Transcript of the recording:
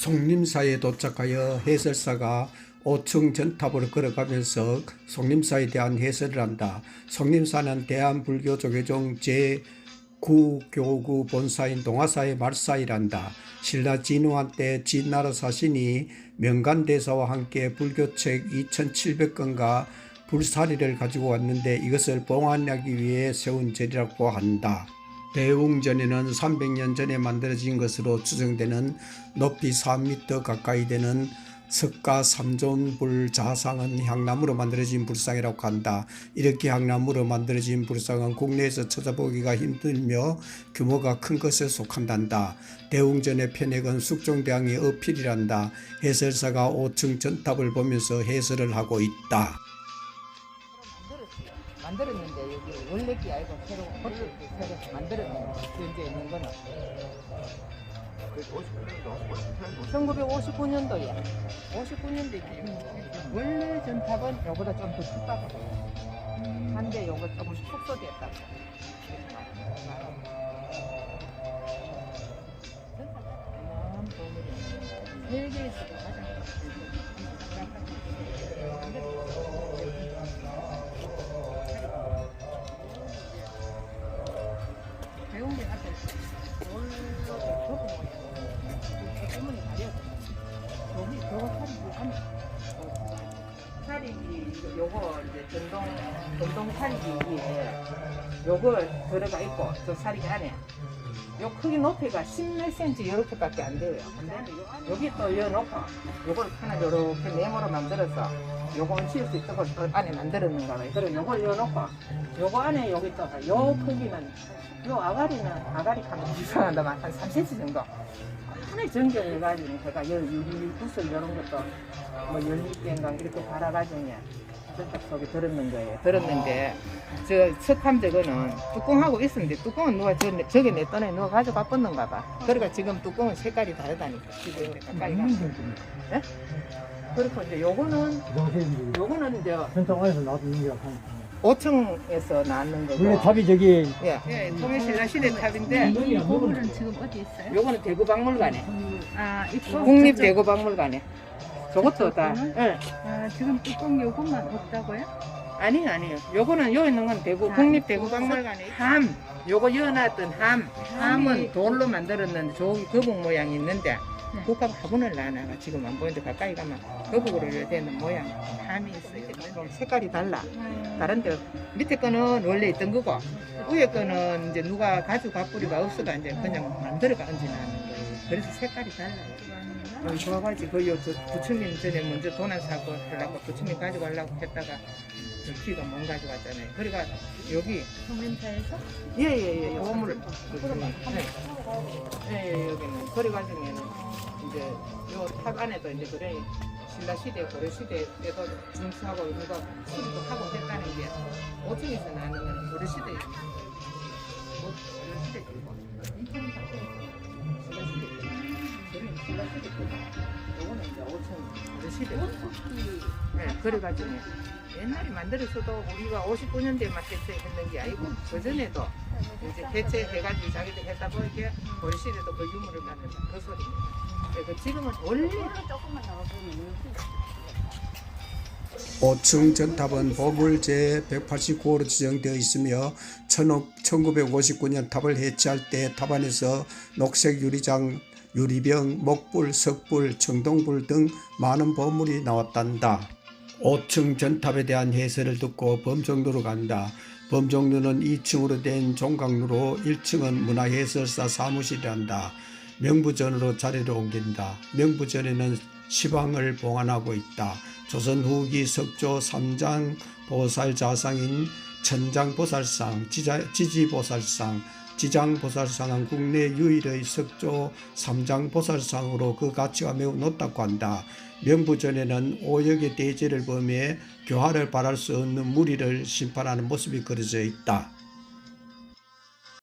송림사에 도착하여 해설사가 5층 전탑으로 걸어가면서 송림사에 대한 해설을 한다. 송림사는 대한불교조계종 제9교구 본사인 동화사의 말사이란다. 신라 진우한 때 진나라 사신이 명간대사와 함께 불교책 2700권과 불사리를 가지고 왔는데 이것을 봉안하기 위해 세운 절이라고 한다. 대웅전에는 300년 전에 만들어진 것으로 추정되는 높이 3m 가까이 되는 석가 삼존불 자상은 향나무로 만들어진 불상이라고 한다. 이렇게 향나무로 만들어진 불상은 국내에서 찾아보기가 힘들며 규모가 큰 것에 속한단다. 대웅전의 편액은 숙종대왕의 어필이란다. 해설사가 5층 전탑을 보면서 해설을 하고 있다. 만들었는데 여기 원래 게 아니고 새로 겉을 새로 만들었는데 현재 있는 거는 1959년도에 59년도에 원래 전탑은 요보다 좀 더 춥다고 한데 요거 조금 축소됐다고. 세계에서 살이 안 살이 요거 이제 전동 전동 살기에 요거 들어가 있고 저 살이 안에 요 크기 높이가 10몇 센치 이렇게밖에 안 돼요. 근데 여기 또 열어놓고 요걸 하나 요렇게 네모로 만들어서 요거 얹힐 수 있도록 또 안에 만들었는 거예요. 그리고 요걸 열어놓고 요거 안에 여기 또 요 크기는 요 아가리는 아가리 가면 이상하다 만 한 3cm 정도 하늘 전결해가지고 제가 열 유리 구슬 이런 것도 뭐 열리병강 이렇게 달아가지고 저쪽 속에 들었는 거예요. 들었는데 저 석함 저거는 뚜껑하고 있었는데 뚜껑은 누가 저, 저게 냈더니 누가 가져가 뻗는가 봐. 그러니까 지금 뚜껑은 색깔이 다르다니까. 지금 이렇게 가까이 가. 예? 그리고 이제 요거는 요거는 이제 전통안에서 놔두는 게 한. 5층에서 나왔는 거고. 원래 답이 저기 예, 예, 통일신라 시대 탑인데 보물은 지금 어디 있어요? 요거는 대구박물관에 아, 있고. 국립대구박물관에 저것도 다. 예. 아, 지금 뚜껑 요것만 없다고요? 아니요 아니요. 요거는 요 있는 건 대구 아, 국립대구박물관에 함. 요거 이어놨던 함. 함은 돌로 만들었는데 저기 거북 모양이 있는데 네. 국가 화분을 놔놔가 지금 안 보이는데 가까이 가면 거북으로 되는 모양. 함이 있어요. 색깔이 달라. 다른데 밑에 거는 원래 있던 거고 위에 거는 이제 누가 가지고 가뿌리가 없어가 이제 그냥 만들어가 거예요 그래서 색깔이 달라요 어, 좋아가지고 그 요, 저 부처님 전에 먼저 도난 사고 하려고 부처님 가지고 가려고 했다가 저 귀가 못 가져왔잖아요. 그러니까 여기 성림사에서? 예예예 보물 네. 예, 여기는 그래가지고는 이제 요탑 안에도 이제 그래 신라 시대 고려 시대 때도 중수하고 이거 수리도 하고 그래 신라 시대 그 요거는 이제 5층 고려 시대 네, 그래가지고 옛날에 만들었어도 우리가 59년대만 해체했는 게 아니고 그 전에도 이제 해체해가지고 자기들 했다 보니까 우리 시대도 그 유물을 만든다 그 소리. 그 지금은 원래 5층 전탑은 보물 제189호로 지정되어 있으며 1959년 탑을 해체할 때 탑 안에서 녹색 유리장, 유리병, 목불, 석불, 청동불 등 많은 보물이 나왔단다. 5층 전탑에 대한 해설을 듣고 범정로로 간다. 범정로는 2층으로 된 종각로로 1층은 문화해설사 사무실이란다. 명부전으로 자리를 옮긴다. 명부전에는 시방을 봉안하고 있다. 조선 후기 석조 삼장 보살 자상인 천장보살상, 지지보살상, 지장보살상은 국내 유일의 석조 삼장보살상으로 그 가치가 매우 높다고 한다. 명부전에는 오역의 대제를 범해 교화를 바랄 수 없는 무리를 심판하는 모습이 그려져 있다.